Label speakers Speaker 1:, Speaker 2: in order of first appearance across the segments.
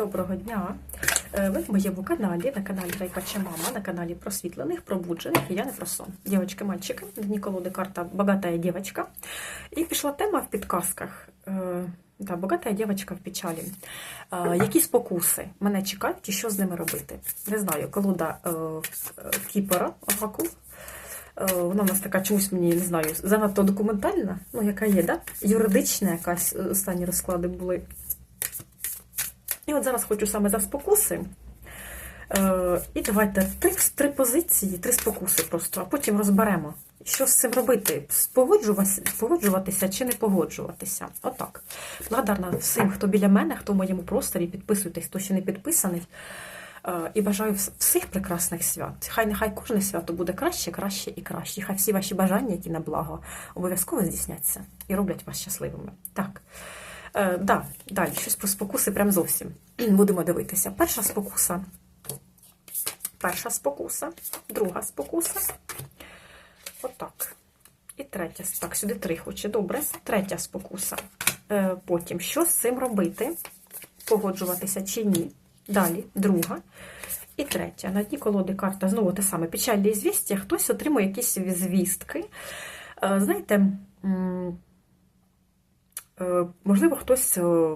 Speaker 1: Доброго дня! Е, Ви в моєму каналі, на каналі Райпача Мама, на каналі просвітлених, пробуджених, і я не про сон. Дівочки, мальчики, мені колоди карта «Богатая девочка». І пішла тема в підказках. Е, Да, «Богатая девочка в печалі. Е, Які спокуси мене чекають і що з ними робити? Не знаю, колода Кіпера Оракул. Е, Вона у нас така чомусь мені не знаю, занадто документальна, ну яка є, да? юридична якась останні розклади були. І от зараз хочу саме за спокуси. Е, і давайте три, три позиції, три спокуси просто, а потім розберемо, що з цим робити, погоджуватися чи не погоджуватися. Отак. Благодарна всім, хто біля мене, хто в моєму просторі, підписуйтесь, хто ще не підписаний. Е, І бажаю всіх прекрасних свят. Хай нехай кожне свято буде краще, краще і краще. Хай всі ваші бажання, які на благо, обов'язково здійсняться і роблять вас щасливими. Так. Е, да, далі, щось про спокуси прям зовсім. Будемо дивитися. Перша спокуса. Перша спокуса, друга спокуса. Отак. І третя. Так, сюди три хоче. Добре. Третя спокуса. Е, потім, що з цим робити? Погоджуватися чи ні? Далі, друга. І третя. На дні колоди карта знову те саме. Печальне звістя. Хтось отримує якісь звістки. Е, знаєте, можливо, хтось е,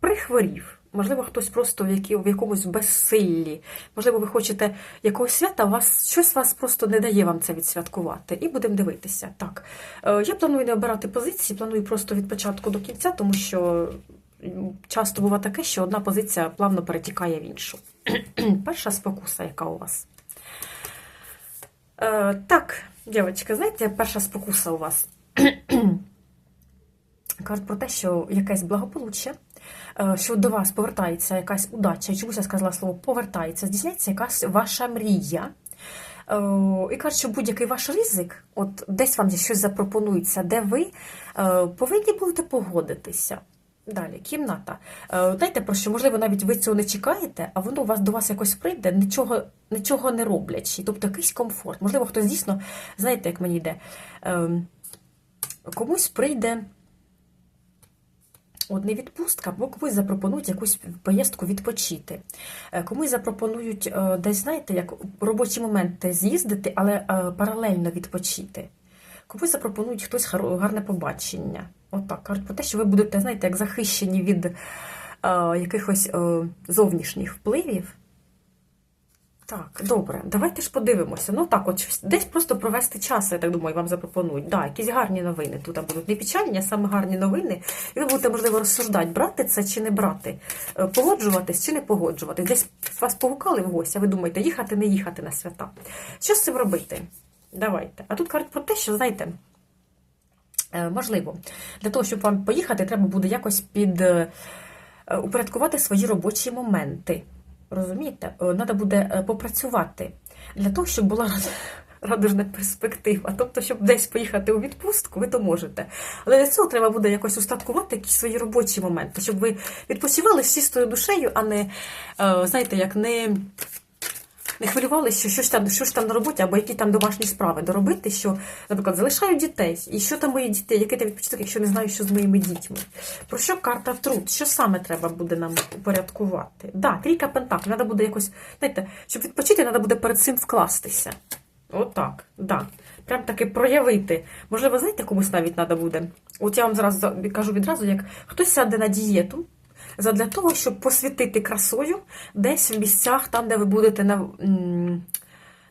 Speaker 1: прихворів, можливо, хтось просто в, якомусь безсиллі, можливо, ви хочете якогось свята, вас щось вас просто не дає вам це відсвяткувати. І будемо дивитися. Так, е, я планую не обирати позиції, планую просто від початку до кінця, тому що часто буває таке, що одна позиція плавно перетікає в іншу. Перша спокуса, яка у вас? Е, так, дівчатки, знаєте, перша спокуса у вас. Кажуть про те, що якесь благополуччя, е, що до вас повертається якась удача, і чомусь я сказала слово повертається, здійсняється якась ваша мрія. Е, І кажуть, що будь-який ваш ризик, от десь вам щось запропонується, де ви е, повинні будете погодитися. Далі, кімната. Знаєте, про що, можливо, навіть ви цього не чекаєте, а воно у вас до вас якось прийде, нічого, нічого не роблячи. Тобто якийсь комфорт. Можливо, хтось дійсно, знаєте, як мені йде, е, комусь прийде. От не відпустка, бо комусь запропонують якусь поїздку відпочити. Е, Комусь запропонують е, десь, знаєте, як робочі моменти з'їздити, але е, паралельно відпочити. Комусь запропонують хтось гарне побачення. Отак. Кажуть про те, що ви будете, знаєте, як захищені від якихось зовнішніх впливів. Так, добре, давайте ж подивимося. Ну так, от десь просто провести час, я так думаю, вам запропонують. Да, якісь гарні новини тут будуть не печальні, а саме гарні новини. І ви будете, можливо, розсуждати, брати це чи не брати, Е, погоджуватись чи не погоджуватись. Десь вас погукали в гості, а ви думаєте, їхати, не їхати на свята. Що з цим робити? Давайте. А тут кажуть про те, що, знаєте, е, можливо, для того, щоб вам поїхати, треба буде якось під е, упорядкувати свої робочі моменти. Розумієте? Треба буде е, попрацювати для того, щоб була радужна перспектива. Тобто, щоб десь поїхати у відпустку, ви то можете. Але для цього треба буде якось устаткувати якісь свої робочі моменти, щоб ви відпочивали з чистою душею, а не, е, знаєте, як не. Не хвилювалися, що щось там, що ж там на роботі, або які там домашні справи доробити, що, наприклад, залишаю дітей, і що там мої діти, який там відпочинок, якщо не знаю, що з моїми дітьми. Про що карта труд? Що саме треба буде нам упорядкувати? Да, трійка пентаклів, треба буде якось, знаєте, щоб відпочити, треба буде перед цим вкластися. Отак, да. Прям таки проявити. Можливо, знаєте, комусь навіть треба буде. От я вам зараз за- кажу відразу, як хтось сяде на дієту, задля того, щоб посвітити красою десь в місцях, там, де ви будете на,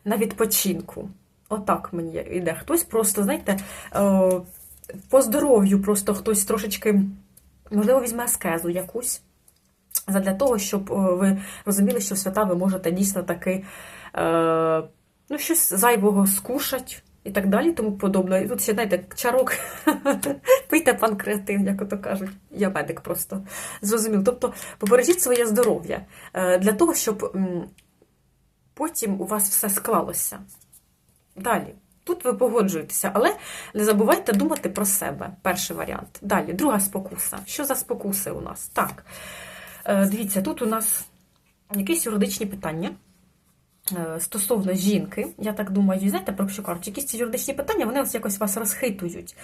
Speaker 1: на відпочинку. Отак мені йде. Хтось просто, знаєте, е, по здоров'ю просто хтось трошечки, можливо, візьме аскезу якусь. Задля того, щоб е, ви розуміли, що свята ви можете дійсно таки е, ну, щось зайвого скушать і так далі, тому подобне. І тут ще, знаєте, чарок, пийте панкреатин, як ото кажуть. Я медик просто зрозумів. Тобто побережіть своє здоров'я е, для того, щоб потім у вас все склалося. Далі. Тут ви погоджуєтеся, але не забувайте думати про себе. Перший варіант. Далі, друга спокуса. Що за спокуси у нас? Так. Е, Дивіться, тут у нас якісь юридичні питання. Е, стосовно жінки, я так думаю, знаєте, про що кажуть, якісь ці юридичні питання, вони ось якось вас розхитують.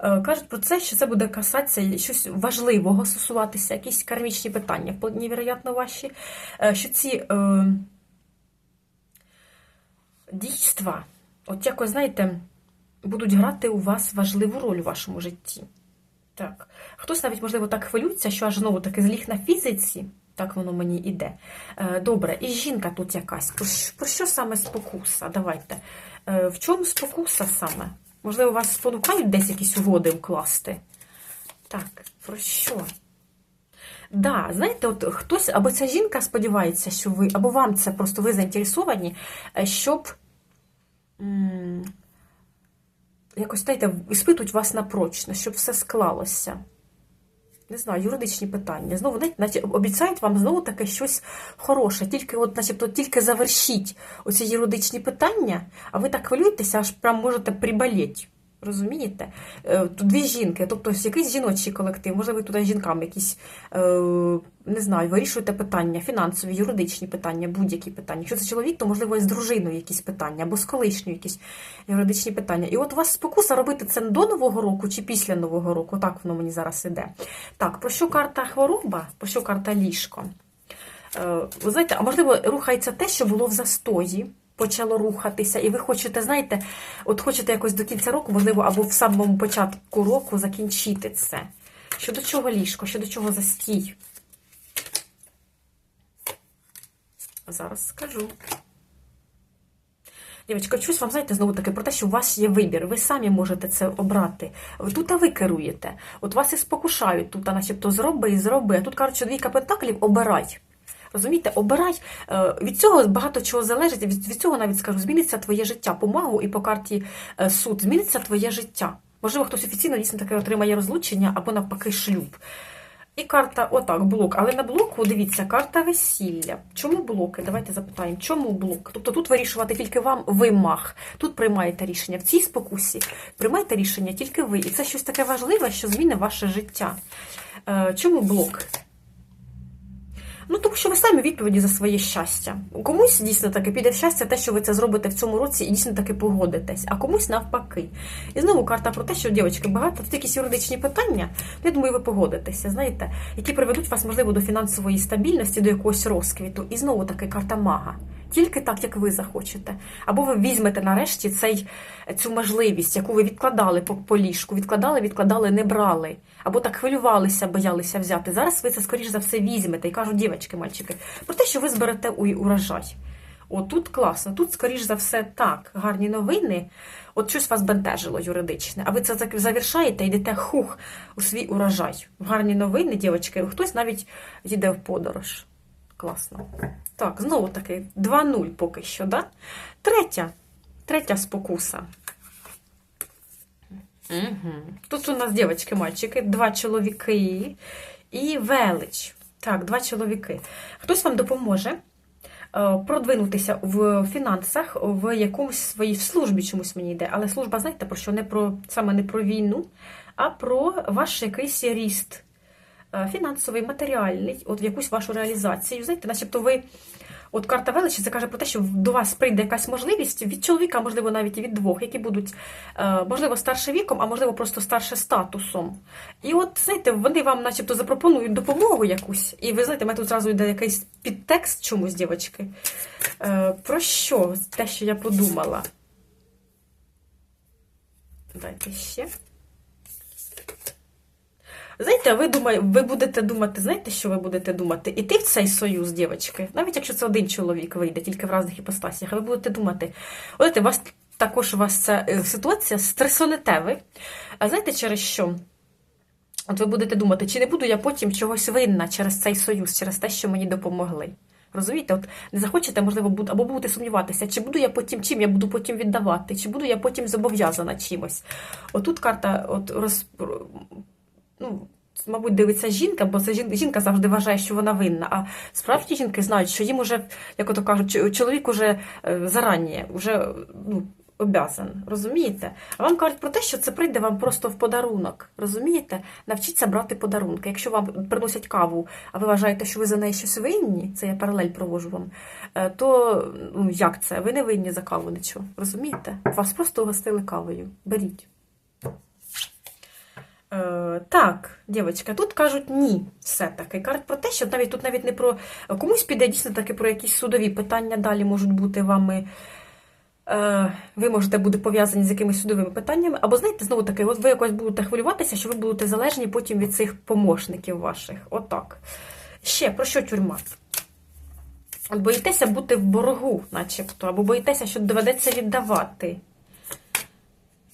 Speaker 1: Е, Кажуть про це, що це буде касатися щось важливого стосуватися, якісь кармічні питання, вполне вероятно, ваші, Е, що ці е, дійства, от якось, знаєте, будуть грати у вас важливу роль у вашому житті. Так. Хтось навіть, можливо, так хвилюється, що аж знову таки зліг на фізиці, так воно мені йде. Е, Добре, і жінка тут якась. Про що, саме спокуса? Давайте. Е, В чому спокуса саме? Можливо, вас спонукають десь якісь угоди укласти? Так, про що? Да, знаєте, от хтось, або ця жінка сподівається, що ви, або вам це просто ви заінтересовані, е, щоб м, якось, знаєте, іспитують вас на прочність, щоб все склалося. Не знаю, юридичні питання. Знову, наче обіцяють вам знову таке щось хороше. Тільки, от, начебто, тільки завершіть оці юридичні питання, а ви так хвилюєтеся, аж прям можете приболіти. Розумієте? Е, Тут дві жінки, тобто якийсь жіночий колектив, може ви туди жінкам якісь, е, не знаю, вирішуєте питання, фінансові, юридичні питання, будь-які питання. Якщо це чоловік, то можливо з дружиною якісь питання, або з колишньою якісь юридичні питання. І от у вас спокуса робити це до Нового року чи після Нового року, так воно мені зараз іде. Так, про що карта хвороба, про що карта ліжко? Е, Ви знаєте, а можливо, рухається те, що було в застої, почало рухатися, і ви хочете, знаєте, от хочете якось до кінця року, можливо, або в самому початку року закінчити це. Щодо чого ліжко, щодо чого застій? Зараз скажу. Дівчатка, чусь вам, знаєте, знову таки про те, що у вас є вибір. Ви самі можете це обрати. Тут а ви керуєте. От вас і спокушають, тут, а начебто, зроби і зроби. А тут кажуть, що двійка пентаклів обирай. Розумієте, обирай. Е, Від цього багато чого залежить. Від, від цього навіть скажу, зміниться твоє життя. По магу і по карті е, суд. Зміниться твоє життя. Можливо, хтось офіційно дійсно таке отримає розлучення або навпаки шлюб. І карта, отак, блок. Але на блоку, дивіться, карта весілля. Чому блоки? Давайте запитаємо, чому блок? Тобто тут вирішувати тільки вам ви мах. Тут приймаєте рішення. В цій спокусі приймаєте рішення тільки ви. І це щось таке важливе, що змінить ваше життя. Е, Чому блок? Ну, тому що ви самі відповіді за своє щастя. Комусь дійсно таки піде в щастя те, що ви це зробите в цьому році, і дійсно таки погодитесь, а комусь навпаки. І знову карта про те, що, дівчатки, багато тут якісь юридичні питання, я думаю, ви погодитеся, знаєте, які приведуть вас, можливо, до фінансової стабільності, до якогось розквіту. І знову таки карта мага. Тільки так, як ви захочете. Або ви візьмете нарешті цей, цю можливість, яку ви відкладали по, по ліжку, відкладали, відкладали, не брали. Або так хвилювалися, боялися взяти. Зараз ви це, скоріш за все, візьмете і кажуть, дівчатки, мальчики, про те, що ви зберете урожай. О, тут класно, тут, скоріш за все, так, гарні новини. От щось вас бентежило юридичне, а ви це завершаєте йдете хух у свій урожай. Гарні новини, дівчатки, хтось навіть їде в подорож. Класно. Так, знову таки, 2-0 поки що, да? Третя. Третя спокуса. Угу. Тут у нас дівчатки, мальчики, два чоловіки і велич. Так, два чоловіки. Хтось вам допоможе е, продвинутися в фінансах, в якомусь своїй службі чомусь мені йде. Але служба, знаєте, про що? Не про саме не про війну, а про ваш якийсь ріст фінансовий, матеріальний, от в якусь вашу реалізацію. Знаєте, начебто ви. От карта величі це каже про те, що до вас прийде якась можливість від чоловіка, можливо, навіть і від двох, які будуть, е, можливо, старше віком, а можливо, просто старше статусом. І от, знаєте, вони вам, начебто, запропонують допомогу якусь. І ви знаєте, мене тут зразу йде якийсь підтекст чомусь, дівчатки. Е, Про що? Те, що я подумала. Дайте ще. Знаєте, ви думає, ви будете думати, знаєте, що ви будете думати? Іти в цей союз, дівчатки, навіть якщо це один чоловік вийде, тільки в різних іпостасіях, ви будете думати, у вас також у вас ця е, ситуація стресонете ви. А знаєте, через що? От ви будете думати, чи не буду я потім чогось винна через цей союз, через те, що мені допомогли. Розумієте, от не захочете, можливо, буд- або будете сумніватися, чи буду я потім чим я буду потім віддавати, чи буду я потім зобов'язана чимось. Отут карта от роз, ну, мабуть, дивиться жінка, бо це жінка завжди вважає, що вона винна. А справжні жінки знають, що їм уже, як ото кажуть, чоловік уже е, зарані, вже ну, обязан, розумієте? А вам кажуть про те, що це прийде вам просто в подарунок. Розумієте? Навчіться брати подарунки. Якщо вам приносять каву, а ви вважаєте, що ви за неї щось винні, це я паралель провожу вам, е, то ну, як це? Ви не винні за каву нічого. Розумієте? Вас просто угостили кавою. Беріть. Е, так, дівчатка, тут кажуть ні, все-таки. Кажуть про те, що навіть тут навіть не про комусь піде дійсно таки про якісь судові питання далі можуть бути вами. Е, ви можете бути пов'язані з якимись судовими питаннями, або знаєте, знову таки, от ви якось будете хвилюватися, що ви будете залежні потім від цих помощників ваших. Отак. Ще про що тюрма? От боїтеся бути в боргу, начебто, або боїтеся, що доведеться віддавати.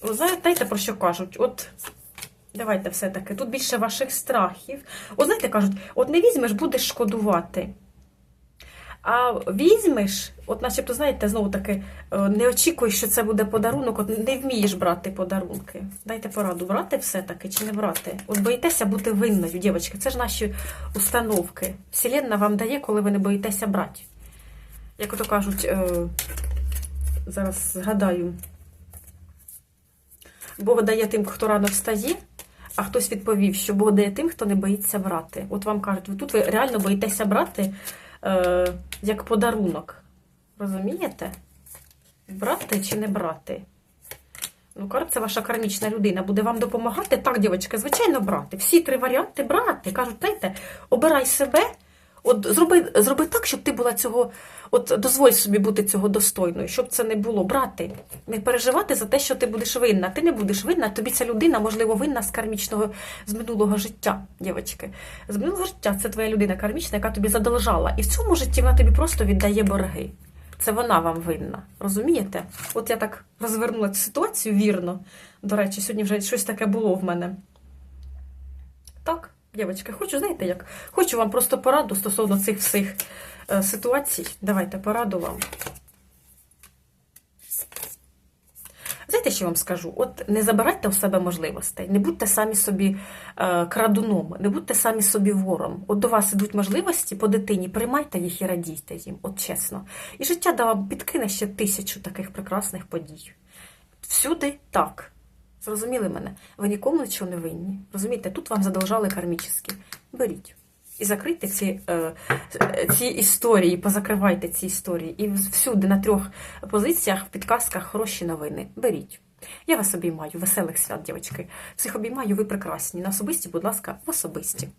Speaker 1: Знаєте, про що кажуть? От давайте все-таки, тут більше ваших страхів. От знаєте, кажуть, от не візьмеш, будеш шкодувати. А візьмеш, от начебто, знаєте, знову таки, е, не очікуй, що це буде подарунок, от не вмієш брати подарунки. Дайте пораду, брати все-таки чи не брати. От боїтеся бути винною, дівчатки, це ж наші установки. Вселенна вам дає, коли ви не боїтеся брати. Як ото кажуть, е, зараз згадаю, Бог дає тим, хто рано встає, а хтось відповів, що Бог дає тим, хто не боїться брати. От вам кажуть, тут ви реально боїтеся брати е, як подарунок. Розумієте? Брати чи не брати? Ну, карт це ваша кармічна людина буде вам допомагати. Так, дівчатка, звичайно, брати. Всі три варіанти брати. Кажуть, дайте, обирай себе. От зроби, зроби так, щоб ти була цього, от дозволь собі бути цього достойною, щоб це не було брати, не переживати за те, що ти будеш винна. Ти не будеш винна, тобі ця людина, можливо, винна з кармічного, з минулого життя, дівчатки. З минулого життя це твоя людина кармічна, яка тобі задолжала. І в цьому житті вона тобі просто віддає борги. Це вона вам винна. Розумієте? От я так розвернула цю ситуацію вірно. До речі, сьогодні вже щось таке було в мене. Так. Дівчатки, хочу, знаєте як? Хочу вам просто пораду стосовно цих всіх е, ситуацій. Давайте пораду вам. Знаєте, що я вам скажу? От не забирайте у себе можливостей, не будьте самі собі е, крадуном, не будьте самі собі вором. От до вас ідуть можливості по дитині, приймайте їх і радійте їм, от чесно. І життя да вам підкине ще тисячу таких прекрасних подій. Всюди так. Зрозуміли мене? Ви нікому нічого не винні. Розумієте, тут вам задовжали кармічні. Беріть. І закрийте ці, е, ці історії, позакривайте ці історії. І всюди на трьох позиціях в підказках хороші новини. Беріть. Я вас обіймаю, веселих свят, дівчатки. Всіх обіймаю, ви прекрасні. На особисті, будь ласка, в особисті.